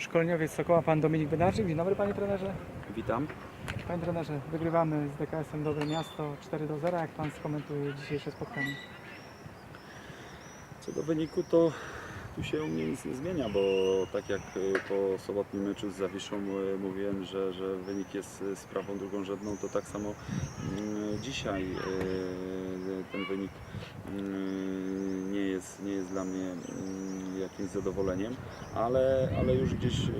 Szkoleniowiec Sokoła, pan Dominik Bednarczyk. Dzień dobry panie trenerze. Witam. Panie trenerze, wygrywamy z DKS-em Dobre Miasto 4 do 0. Jak pan skomentuje dzisiejsze spotkanie? Co do wyniku, to tu się u mnie nic nie zmienia, bo tak jak y, po sobotnim meczu z Zawiszą y, mówiłem, że, że wynik jest y, sprawą drugorzędną, to tak samo mm, dzisiaj ten wynik mm, nie jest, nie jest dla mnie mm, jakimś zadowoleniem, ale, ale już gdzieś y,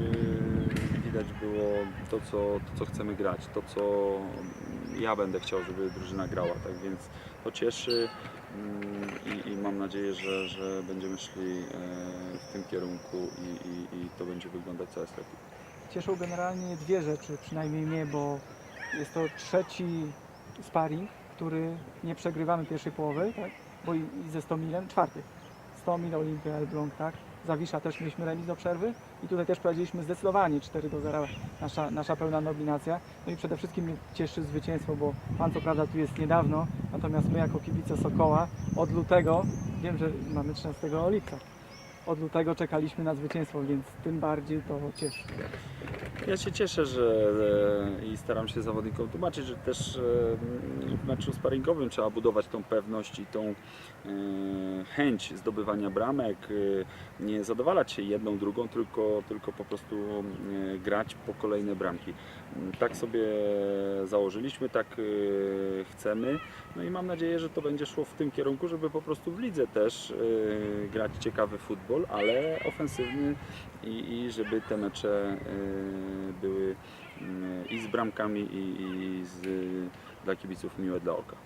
widać było to co, to, co chcemy grać, to, co ja będę chciał, żeby drużyna grała, tak więc to cieszy. Mm, I, I mam nadzieję, że, że będziemy szli e, w tym kierunku i, i, i to będzie wyglądać coraz lepiej. Cieszą generalnie dwie rzeczy, przynajmniej mnie, bo jest to trzeci sparring, który nie przegrywamy pierwszej połowy, tak? bo i, i ze Stomilem czwarty. Stomil, Olimpia, Elbląg, tak? Zawisza też mieliśmy remis do przerwy i tutaj też prowadziliśmy zdecydowanie 4 do 0, nasza, nasza pełna nominacja. No i przede wszystkim mnie cieszy zwycięstwo, bo Pan co prawda tu jest niedawno, natomiast my jako kibice Sokoła od lutego, wiem, że mamy 13 lipca, od lutego czekaliśmy na zwycięstwo, więc tym bardziej to cieszy. Ja się cieszę, że e, i staram się zawodnikom tłumaczyć, że też e, w meczu sparingowym trzeba budować tą pewność i tą e, chęć zdobywania bramek, nie zadowalać się jedną, drugą, tylko, tylko po prostu grać po kolejne bramki. Tak sobie założyliśmy, tak chcemy. No i mam nadzieję, że to będzie szło w tym kierunku, żeby po prostu w lidze też grać ciekawy futbol, ale ofensywny i, i żeby te mecze e, były e, i z bramkami i, i z, dla kibiców miłe dla oka.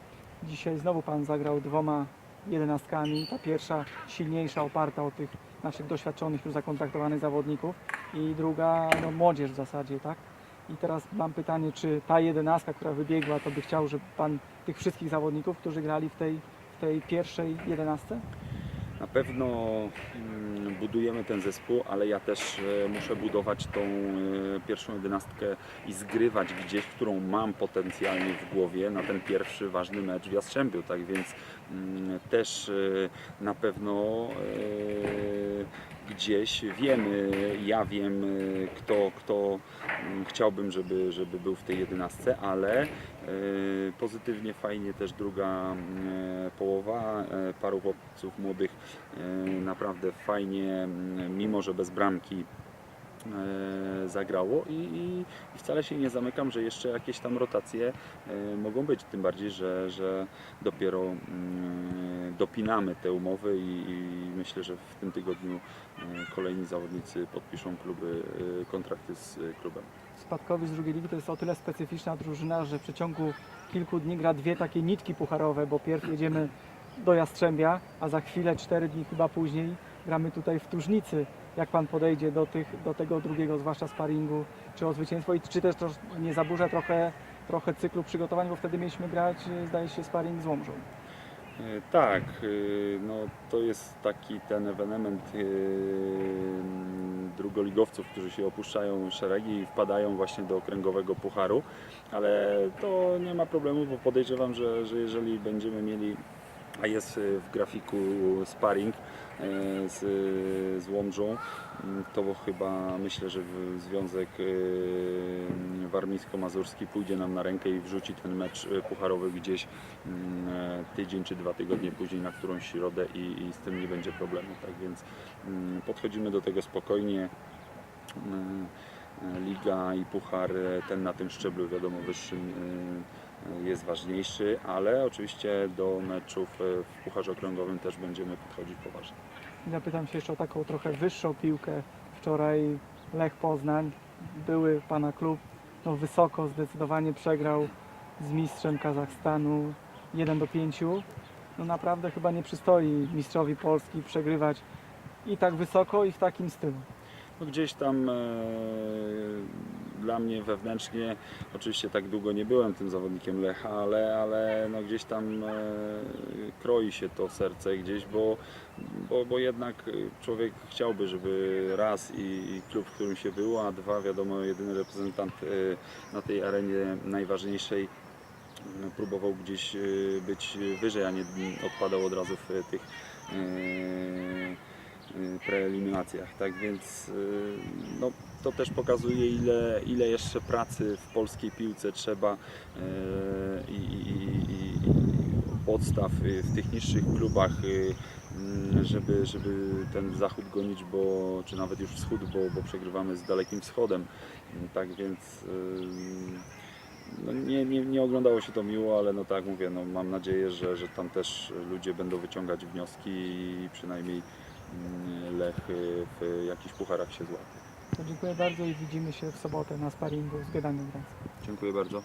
Dzisiaj znowu Pan zagrał dwoma jedenastkami. Ta pierwsza silniejsza, oparta o tych naszych doświadczonych, już zakontraktowanych zawodników i druga no, młodzież w zasadzie, tak? I teraz mam pytanie, czy ta jedenastka, która wybiegła, to by chciał, żeby Pan tych wszystkich zawodników, którzy grali w tej, w tej pierwszej jedenastce? Na pewno mm, budujemy ten zespół, ale ja też e, muszę budować tą e, pierwszą jedenastkę i zgrywać gdzieś, którą mam potencjalnie w głowie na ten pierwszy ważny mecz w Jastrzębiu. Tak więc mm, też e, na pewno gdzieś wiemy, ja wiem, e, kto, kto mm, chciałbym, żeby, żeby był w tej jedenastce, ale e, pozytywnie, fajnie też druga mm, połowa, e, paru chłopców młodych naprawdę fajnie, mm, mimo że bez bramki zagrało i, i, i wcale się nie zamykam, że jeszcze jakieś tam rotacje e, mogą być, tym bardziej, że, że dopiero mm, dopinamy te umowy i, i myślę, że w tym tygodniu e, kolejni zawodnicy podpiszą kluby, e, kontrakty z e, klubem. Spadkowy z drugiej ligi to jest o tyle specyficzna drużyna, że w przeciągu kilku dni gra dwie takie nitki pucharowe, bo pierw jedziemy do Jastrzębia, a za chwilę, cztery dni chyba później, gramy tutaj w Tużnicy. Jak Pan podejdzie do, tych, do tego drugiego, zwłaszcza sparingu, czy o zwycięstwo i czy też to nie zaburza trochę, trochę cyklu przygotowań, bo wtedy mieliśmy grać, e, zdaje się, sparing z Łomżą. E, Tak, e, no to jest taki ten ewenement e, drugoligowców, którzy się opuszczają szeregi i wpadają właśnie do okręgowego pucharu, ale to nie ma problemu, bo podejrzewam, że, że jeżeli będziemy mieli, a jest w grafiku sparring z, z Łomżą, m, to chyba myślę, że Związek e, Warmińsko-Mazurski pójdzie nam na rękę i wrzuci ten mecz e, pucharowy gdzieś mm, e, tydzień czy dwa tygodnie później na którąś środę i, i z tym nie będzie problemu. Tak więc mm, podchodzimy do tego spokojnie. Mm, e, Liga i puchar, e, ten na tym szczeblu wiadomo wyższym e, e, jest ważniejszy, ale oczywiście do meczów e, w pucharze okręgowym też będziemy podchodzić poważnie. Zapytam się jeszcze o taką trochę wyższą piłkę. Wczoraj Lech Poznań, były Pana klub, no wysoko zdecydowanie przegrał z mistrzem Kazachstanu 1 do 5. No naprawdę chyba nie przystoi mistrzowi Polski przegrywać i tak wysoko i w takim stylu. No gdzieś tam e, dla mnie wewnętrznie, oczywiście tak długo nie byłem tym zawodnikiem Lecha, ale, ale no gdzieś tam e, kroi się to serce gdzieś, bo, bo, bo jednak człowiek chciałby, żeby raz i, i klub, w którym się było, a dwa wiadomo, jedyny reprezentant e, na tej arenie najważniejszej e, próbował gdzieś e, być wyżej, a nie odpadał od razu w tych e, preeliminacjach. Tak więc y, no, to też pokazuje, ile, ile jeszcze pracy w polskiej piłce trzeba y, i, i, i, podstaw y, w tych niższych klubach, y, mm, żeby, żeby ten zachód gonić, bo, czy nawet już wschód, bo, bo przegrywamy z dalekim wschodem. Tak więc y, no nie, nie, nie oglądało się to miło, ale no tak mówię, no mam nadzieję, że, że tam też ludzie będą wyciągać wnioski i przynajmniej Lech y, w jakichś pucharach się złapie. To dziękuję bardzo i widzimy się w sobotę na sparingu z Gdańskiem Gdańsk. Dziękuję bardzo.